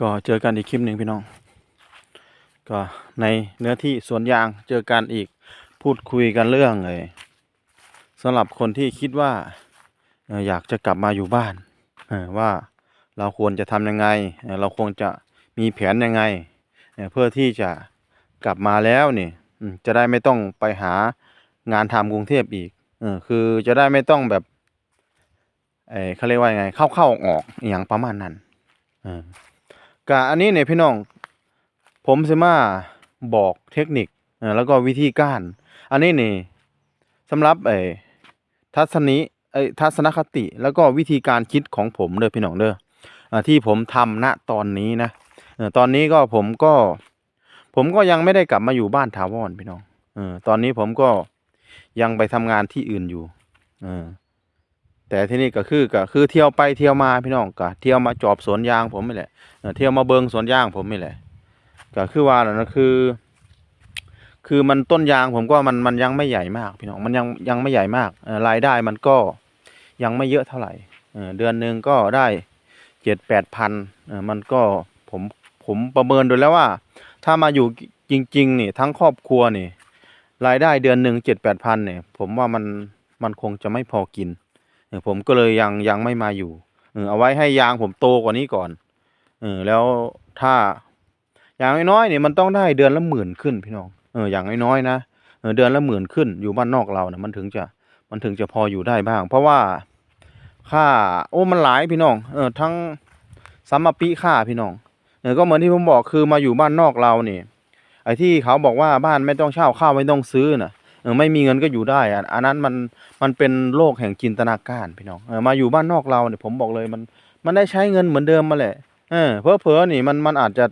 ก็เจอกันอีกคลิปหนึ่งพี่น้อง ก็ในเนื้อที่สวนยางเจอกันอีกพูดคุยกันเรื่องเลยสำหรับคนที่คิดว่าอยากจะกลับมาอยู่บ้านว่าเราควรจะทำยังไง เราควรจะมีแผนยังไง เพื่อที่จะกลับมาแล้วนี่จะได้ไม่ต้องไปหางานทำกรุงเทพอีกคือจะได้ไม่ต้องแบบเขาเรียกว่าไงเข้าเข้าออกอย่างประมาณนั้นอ กะอันนี้เนี่ยพี่น้อง ผมสิมาบอกเทคนิคแล้วก็วิธีการ อันนี้นี่สำหรับไอ้ทัศนิไอ้ทัศนคติแล้วก็วิธีการคิดของผมเด้อพี่น้องเด้อที่ผมทำณตอนนี้นะตอนนี้ก็ผมก็ ผมก็ยังไม่ได้กลับมาอยู่บ้านถาวรพี่น้องเออตอนนี้ผมก็ยังไปทำงานที่อื่นอยู่ เออ แต่ที่นี่ก็คือก็คือเที่ยวไปเที่ยวมาพี่น้องก็เที่ยวมาจอบสวนยางผมนี่แหละเที่ยวมาเบิงสวนยางผมนี่แหละก็คือว่านั่นนะคือ คือมันต้นยางผมก็มันมันยังไม่ใหญ่มาก พี่น้องมันยังยังไม่ใหญ่มากรายได้มันก็ยังไม่เยอะเท่าไหร่เดือนหนึ่งก็ได้เจ็ดแปดพันมันก็ผมผมประเมินดูแล้วว่า ถ้ามาอยู่จริงๆนี่ทั้งครอบครัวนี่รายได้เดือนหนึ่งเจ็ดแปดพันเนี่ยผมว่ามันมันคงจะไม่พอกิน ผมก็เลยยังยังไม่มาอยู่เออเอาไว้ให้ยางผมโตกว่านี้ก่อนเออแล้วถ้าอย่างน้อยๆเนี่ยมันต้องได้เดือนละหมื่นขึ้นพี่น้องเอออย่างน้อยๆนะเออเดือนละหมื่นขึ้นอยู่บ้านนอกเราเนี่ยมันถึงจะมันถึงจะพออยู่ได้บ้าง เพราะว่าค่าโอ้มันหลายพี่น้องเออทั้งซัมมาปีค่าพี่น้องเออก็เหมือนที่ผมบอกคือมาอยู่บ้านนอกเราเนี่ยไอ้ที่เขาบอกว่าบ้านไม่ต้องเช่าข้าวไม่ต้องซื้อน่ะ ไม่มีเงินก็อยู่ได้อะอันนั้นมันมันเป็นโลกแห่งจินตนาการพี่น้องเออมาอยู่บ้านนอกเราเนี่ยผมบอกเลยมันมันได้ใช้เงินเหมือนเดิมมาแหละเออเพอเพอนี่มันมันอาจจะ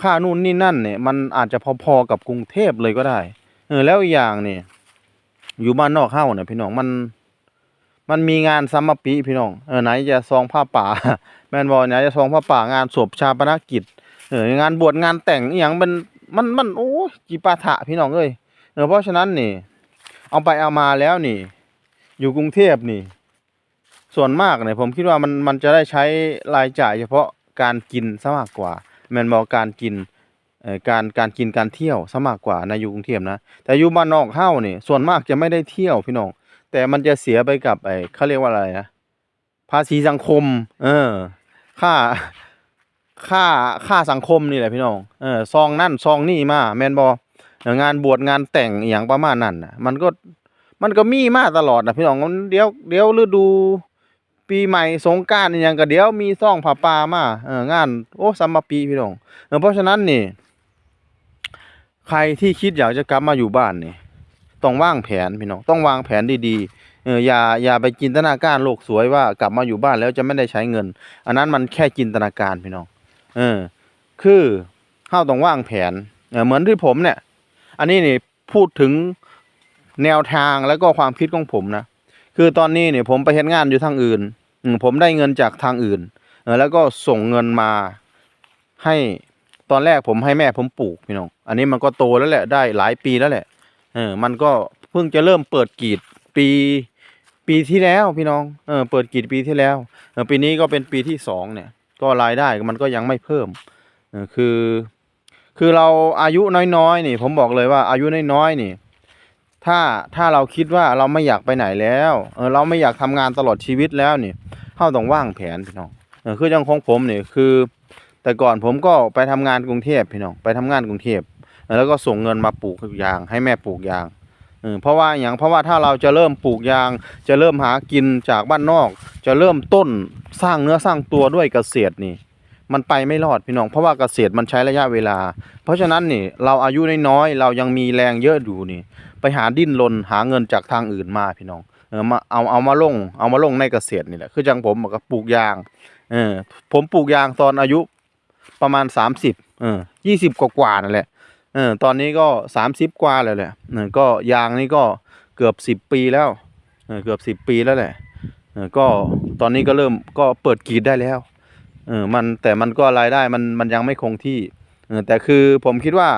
ค่านู่นนี่นั่นเนี่ยมันอาจจะพอๆกับกรุงเทพเลยก็ได้ เออแล้วอีกอย่างนี่อยู่บ้านนอกเฮ้าเนี่ยพี่น้องมัน มันมีงานซัมมปีพี่น้องเออไหนจะซองผ้าป่า แมนบอลไหนจะซองผ้าป่างานศพชาปนกิจเอองานบวชงานแต่งอย่างมันมันมันโอ้จีปาถะพี่น้องเอ้ย เออเพราะฉะนั้นนี่ เอาไปเอามาแล้วนี่ อยู่กรุงเทพนี่ ส่วนมากเนี่ยผมคิดว่ามันมันจะได้ใช้รายจ่าย เฉพาะการกินซะมากกว่า แมนบอกการกินเอ่อการการกินการเที่ยวซะมากกว่าในอยู่กรุงเทพนะแต่อยู่บ้านนอกเฮ้านี่ส่วนมากจะไม่ได้เที่ยวพี่น้องแต่มันจะเสียไปกับไอ้เขาเรียกว่าอะไรนะภาษีสังคม เออ ค่า ค่า ค่าสังคมนี่แหละพี่น้อง เออ ซองนั่นซองนี่มา แมนบอเอ่อ งานบวชงานแต่งอย่างประมาณนั้นนะมันก็มันก็มีมาตลอดนะพี่น้องเดี๋ยวเดี๋ยวฤดู ปีใหม่สงกานต์อย่างก็เดี๋ยวมีซ่องผ้าปามาเอองานโอ้ซัมมาปีพี่น้องเออเพราะฉะนั้นนี่ ใครที่คิดอยากจะกลับมาอยู่บ้านนี่ต้องวางแผนพี่น้องต้องวางแผนดีๆเอออย่าอย่าไปจินตนาการโลกสวยว่ากลับมาอยู่บ้านแล้วจะไม่ได้ใช้เงิน อันนั้นมันแค่จินตนาการพี่น้องเออคือเฮาต้องวางแผนเออเหมือนที่ผมเนี่ย อันนี้นี่พูดถึงแนวทางแล้วก็ความคิดของผมนะ คือตอนนี้เนี่ยผมไปเฮ็ดงานอยู่ทางอื่น ผมได้เงินจากทางอื่น แล้วก็ส่งเงินมาให้ตอนแรกผมให้แม่ผมปลูกพี่น้อง อันนี้มันก็โตแล้วแหละได้หลายปีแล้วแหละ เออ มันก็เพิ่งจะเริ่มเปิดกรีดปีปีที่แล้วพี่น้อง เออ เปิดกรีดปีที่แล้ว ปีนี้ก็เป็นปีที่สองเนี่ย ก็รายได้มันก็ยังไม่เพิ่ม คือ คือเราอายุน้อยๆนี่ ผมบอกเลยว่าอายุน้อยๆนี่ ถ้าถ้าเราคิดว่าเราไม่อยากไปไหนแล้วเออเราไม่อยากทำงานตลอดชีวิตแล้วนี่เราต้องว่างแผนพี่น้องเออคืออย่างของผมนี่คือ แต่ก่อนผมก็ไปทำงานกรุงเทพพี่น้องไปทำงานกรุงเทพแล้วก็ส่งเงินมาปลูกยาง ให้แม่ปลูกยางเพราะว่าอย่างเพราะว่าถ้าเราจะเริ่มปลูกยาง จะเริ่มหากินจากบ้านนอก จะเริ่มต้นสร้างเนื้อสร้างตัวด้วยเกษตรนี่ มันไปไม่รอดพี่น้อง เพราะว่าเกษตรมันใช้ระยะเวลา เพราะฉะนั้นนี่เราอายุน้อยๆเรายังมีแรงเยอะอยู่นี่ ไปหาดิ้นรนหาเงินจากทางอื่นมาพี่น้องเออมาเอาเอามาลงเอามาลงในเกษตรนี่แหละคือจังผมก็ปลูกยางเออผมปลูกยางตอนอายุประมาณสามสิบเออยี่สิบกว่าๆนั่นแหละเออตอนนี้ก็สามสิบกว่าแล้วแหละเออก็ยางนี่ก็เกือบสิบปีแล้วเออเกือบสิบปีแล้วแหละเออก็ตอนนี้ก็เริ่มก็เปิดกรีดได้แล้ว เออมันแต่มันก็รายได้มันมันยังไม่คงที่เออแต่คือผมคิดว่า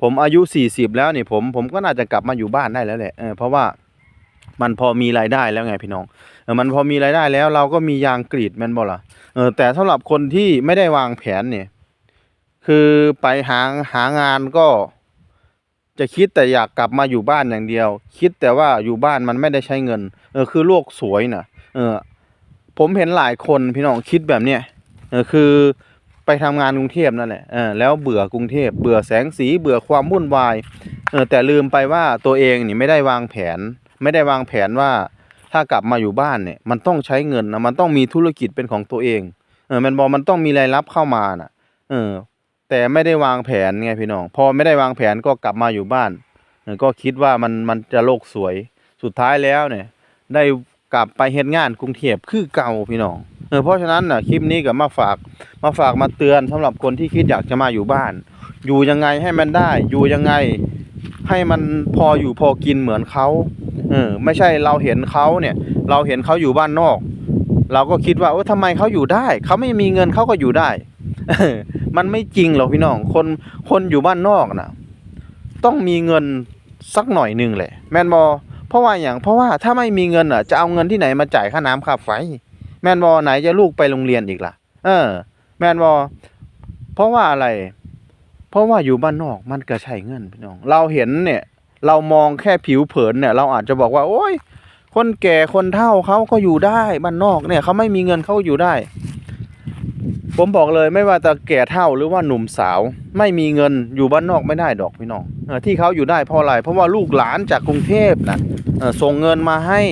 ผมอายุสี่สิบแล้วนี่ผมผมก็น่าจะกลับมาอยู่บ้านได้แล้วแหละเออเพราะว่ามันพอมีรายได้แล้วไงพี่น้องเออมันพอมีรายได้แล้วเราก็มียางกรีดแม่นบ่ล่ะเออแต่สำหรับคนที่ไม่ได้วางแผนเนี่ยคือไปหาหางานก็จะคิดแต่อยากกลับมาอยู่บ้านอย่างเดียว คิดแต่ว่าอยู่บ้านมันไม่ได้ใช้เงิน เออคือโลกสวยน่ะ เออ ผมเห็นหลายคนพี่น้องคิดแบบเนี้ย คือไปทำงานกรุงเทพนั่นแหละเออแล้วเบื่อกรุงเทพเบื่อแสงสีเบื่อความวุ่นวายเออแต่ลืมไปว่าตัวเองนี่ไม่ได้วางแผน ไม่ได้วางแผนว่าถ้ากลับมาอยู่บ้านเนี่ยมันต้องใช้เงินนะมันต้องมีธุรกิจเป็นของตัวเองเออมันบอกมันต้องมีรายรับเข้ามาน่ะเออแต่ไม่ได้วางแผนไงพี่น้อง พอไม่ได้วางแผนก็กลับมาอยู่บ้านก็คิดว่ามันมันจะโลกสวยสุดท้ายแล้วเนี่ยได้ กลับไปเฮ็ดงานกรุงเทพคือเก่าพี่น้องเออเพราะฉะนั้นน่ะคลิปนี้ก็มาฝากมาฝากมาเตือนสำหรับคนที่คิดอยากจะมาอยู่บ้าน อยู่ยังไงให้มันได้ อยู่ยังไงให้มันพออยู่พอกินเหมือนเขาเออไม่ใช่เราเห็นเขาเนี่ย เราเห็นเขาอยู่บ้านนอก เราก็คิดว่าเออทำไมเขาอยู่ได้ เขาไม่มีเงินเขาก็อยู่ได้มันไม่จริงหรอกพี่น้อง คนคนอยู่บ้านนอกนะต้องมีเงินสักหน่อยหนึ่งแหละ แมนบอ เพราะว่าอย่างเพราะว่าถ้าไม่มีเงินอะจะเอาเงินที่ไหนมาจ่ายค่าน้ำค่าไฟ แม่นบอไหนจะลูกไปโรงเรียนอีกล่ะ เออ แม่นบอเพราะว่าอะไร เพราะว่าอยู่บ้านนอกมันก็ใช้เงินพี่น้อง เราเห็นเนี่ย เรามองแค่ผิวเผินเนี่ย เราอาจจะบอกว่า โอ้ยคนแก่คนเฒ่าเขาก็อยู่ได้บ้านนอกเนี่ยเขาไม่มีเงินเขาอยู่ได้ ผมบอกเลยไม่ว่าจะแก่เฒ่าหรือว่าหนุ่มสาว ไม่มีเงินอยู่บ้านนอกไม่ได้ดอกพี่น้องอที่เขาอยู่ได้เพราะอะไรเพราะว่าลูกหลานจากกรุงเทพนะส่งเงินมาให้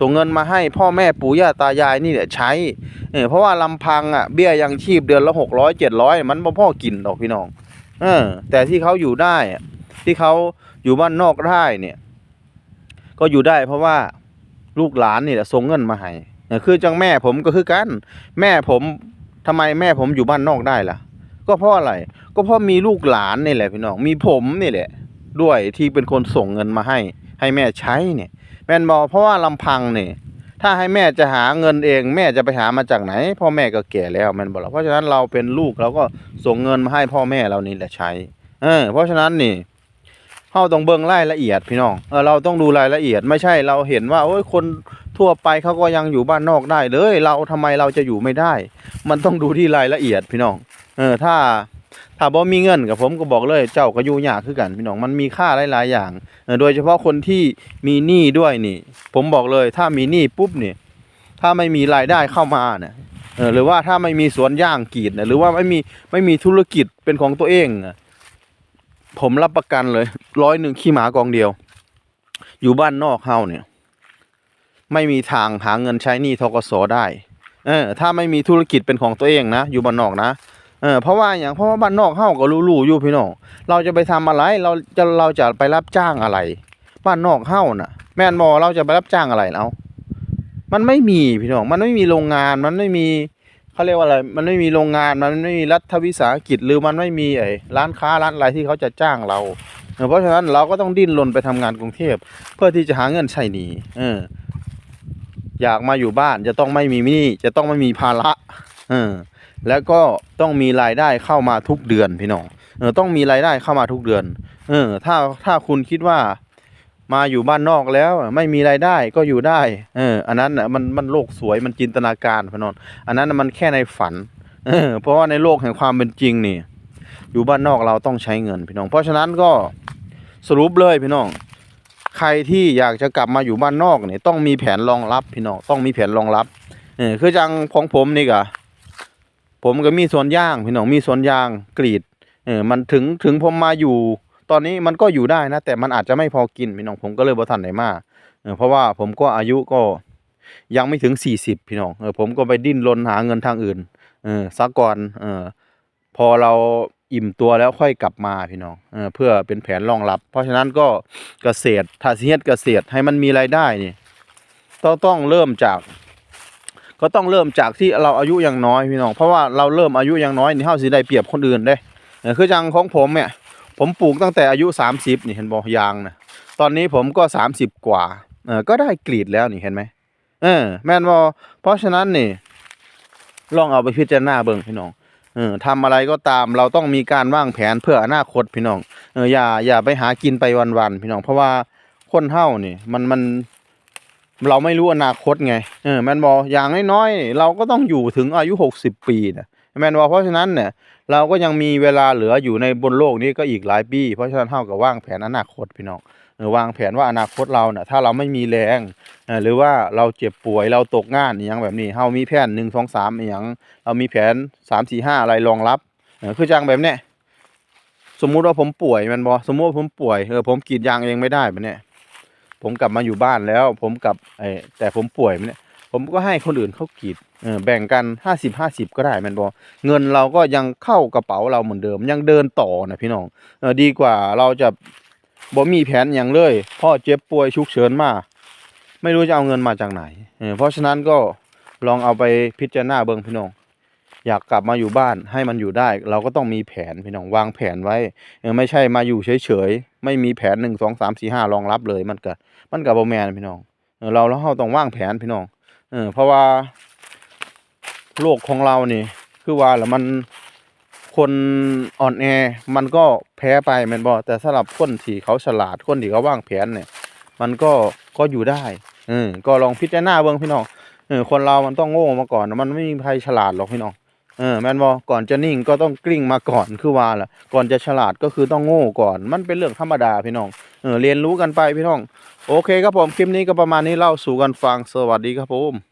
ส่งเงินมาให้พ่อแม่ปู่ย่าตายายนี่แหละใช้เออเพราะว่าลำพังอะเบี้ยยังชีพเดือนละหกร้อยเจ็ดร้อยมันบ่พ่อกินดอกพี่น้องเออแต่ที่เขาอยู่ได้ที่เขาอยู่บ้านนอกได้เนี่ย ก็อยู่ได้เพราะว่าลูกหลานนี่แหละส่งเงินมาให้คือจังแม่ผมก็คือกัน แม่ผม ทำไมแม่ผมอยู่บ้านนอกได้ล่ะ ก็เพราะอะไร ก็เพราะมีลูกหลานนี่แหละพี่น้อง มีผมนี่แหละ ด้วยที่เป็นคนส่งเงินมาให้ ให้แม่ใช้เนี่ย แม่นบอกเพราะว่าลำพังเนี่ยถ้าให้แม่จะหาเงินเอง แม่จะไปหามาจากไหน พ่อแม่ก็แก่แล้วแม่นบอกเพราะฉะนั้นเราเป็นลูกเราก็ส่งเงินมาให้พ่อแม่เรานี่แหละใช้ เออ เพราะฉะนั้นนี่เราต้องเบิ่งรายละเอียดพี่น้อง เออเราต้องดูรายละเอียดไม่ใช่เราเห็นว่าโอ้ยคน ทั่วไปเขาก็ยังอยู่บ้านนอกได้เลย เราทำไมเราจะอยู่ไม่ได้ มันต้องดูที่รายละเอียดพี่น้อง เออถ้าถ้าบ่มีเงินกับผมก็บอกเลยเจ้าก็อยู่ยากคือกันพี่น้องมันมีค่าหลายๆอย่าง โดยเฉพาะคนที่มีหนี้ด้วยนี่ ผมบอกเลยถ้ามีหนี้ปุ๊บนี่ถ้าไม่มีรายได้เข้ามาเนี่ยหรือว่าถ้าไม่มีสวนย่างกีดเนี่ยหรือว่าไม่มีไม่มีธุรกิจเป็นของตัวเองผมรับประกันเลยร้อยหนึ่งขี้หมากองเดียว อยู่บ้านนอกเฮาเนี่ย ไม่มีทางหาเงินใช้หนี้ทกสได้ เออ ถ้าไม่มีธุรกิจเป็นของตัวเองนะ อยู่บ้านนอกนะเออเพราะว่าอย่างเพราะว่าบ้านนอกเฮาก็รู้ๆอยู่พี่น้องเราจะไปทำอะไรเราจะเราจะไปรับจ้างอะไร บ้านนอกเฮาน่ะ แม่นบอเราจะไปรับจ้างอะไรเอามันไม่มีพี่น้อง มันไม่มีโรงงาน มันไม่มีเขาเรียกว่าอะไร มันไม่มีโรงงาน มันไม่มีรัฐวิสาหกิจหรือมันไม่มีไอ้ร้านค้าร้านอะไรที่เขาจะจ้างเราเออเพราะฉะนั้นเราก็ต้องดิ้นรนไปทำงานกรุงเทพเพื่อที่จะหาเงินใช้หนี้เออ อยากมาอยู่บ้านจะต้องไม่มีหนี้จะต้องไม่มีภาระเออแล้วก็ต้องมีรายได้เข้ามาทุกเดือนพี่น้องเออต้องมีรายได้เข้ามาทุกเดือน เออ ถ้าถ้าคุณคิดว่ามาอยู่บ้านนอกแล้วไม่มีรายได้ก็อยู่ได้ เออ อันนั้นน่ะมันมันโลกสวยมันจินตนาการพี่น้องอันนั้นมันแค่ในฝัน เออ เพราะว่าในโลกแห่งความเป็นจริงนี่อยู่บ้านนอกเราต้องใช้เงินพี่น้อง เพราะฉะนั้นก็สรุปเลยพี่น้อง ใครที่อยากจะกลับมาอยู่บ้านนอกเนี่ยต้องมีแผนรองรับพี่น้องต้องมีแผนรองรับเออคือจังของผมนี่กะผมก็มีสวนยางพี่น้องมีสวนยางกรีดเออมันถึงถึงผมมาอยู่ ตอนนี้มันก็อยู่ได้นะแต่มันอาจจะไม่พอกินพี่น้องผมก็เลยบ่ทันได้มาเออเพราะว่าผมก็อายุก็ยังไม่ถึงสี่สิบพี่น้องเออผมก็ไปดิ้นรนหาเงินทางอื่นเออซักก่อนเออพอเรา อิ่มตัวแล้วค่อยกลับมาพี่น้องเออเพื่อเป็นแผนรองรับ เพราะฉะนั้นก็เกษตรถ้าสิเฮ็ดเกษตรให้มันมีรายได้นี่ต้องต้องเริ่มจาก ก็ต้องเริ่มจากที่เราอายุยังน้อยพี่น้องเพราะว่าเราเริ่มอายุยังน้อยนี่เฮาสิได้เปรียบคนอื่นเด้คือจังของผมเนี่ยผมปลูกตั้งแต่อายุสามสิบนี่เห็นบ่ยางนะตอนนี้ผมก็สามสิบกว่าเออก็ได้กรีดแล้วนี่เห็นไหมเออแม่นบ่เพราะฉะนั้นนี่ลองเอาไปพิจารณาเบิ่งพี่น้อง เออทำอะไรก็ตามเราต้องมีการวางแผนเพื่ออนาคตพี่น้องเอออย่าอย่าไปหากินไปวันๆพี่น้องเพราะว่าคนเฮานี่มันมันเราไม่รู้อนาคตไงเออแมนบอกอย่างน้อยๆเราก็ต้องอยู่ถึงอายุหกสิบปีนะแมนบอกเพราะฉะนั้นเนี่ยเราก็ยังมีเวลาเหลืออยู่ในบนโลกนี้ก็อีกหลายปี เพราะฉะนั้นเท่ากับวางแผนอนาคตพี่น้อง วางแผนว่าอนาคตเราเนี่ยถ้าเราไม่มีแรงหรือว่าเราเจ็บป่วยเราตกงานอย่างแบบนี้เฮามีแผนหนึ่งสองสามอย่างเรามีแผนสามสี่ห้าอะไรรองรับคือจังแบบเนี้ยสมมุติว่าผมป่วยมันบอสมมุติว่าผมป่วยเออผมกรีดยางเองไม่ได้แบบเนี้ยผมกลับมาอยู่บ้านแล้ว ผมกับไอแต่ผมป่วยเนี้ยผมก็ให้คนอื่นเขากีดเออแบ่งกันห้าสิบห้าสิบก็ได้มันบอเงินเราก็ยังเข้ากระเป๋าเราเหมือนเดิม ยังเดินต่อนะพี่น้องเออดีกว่าเราจะ บ่มีแผนอย่างเลยพ่อเจ็บป่วยฉุกเฉินมาไม่รู้จะเอาเงินมาจากไหนเออเพราะฉะนั้นก็ลองเอาไปพิจารณาเบิ่งพี่น้อง อยากกลับมาอยู่บ้านให้มันอยู่ได้ เราก็ต้องมีแผนพี่น้องวางแผนไว้ไม่ใช่มาอยู่เฉยๆไม่มีแผนหนึ่งสองสามสี่ห้ารองรับเลยมันก็มันก็บ่แมนพี่น้องเราเราเราต้องวางแผนพี่น้องเออเพราะว่าโลกของเรานี่คือว่าแล้วมัน คนอ่อนแอมันก็แพ้ไปแมนบ่แต่สำหรับคนที่เขาฉลาดคนที่เขาว่างแผนเนี่ย มันก็ก็อยู่ได้เออก็ลองพิจารณาเบิ่งพี่น้องเออคนเรามันต้องโง่มาก่อน มันไม่มีใครฉลาดหรอกพี่น้องเออแมนบ่ก่อนจะนิ่งก็ต้องกลิ้งมาก่อนคือว่าล่ะก่อนจะฉลาดก็คือต้องโง่ก่อน มันเป็นเรื่องธรรมดาพี่น้องเออเรียนรู้กันไปพี่น้อง โอเคครับผมคลิปนี้ก็ประมาณนี้เล่าสู่กันฟังสวัสดีครับผม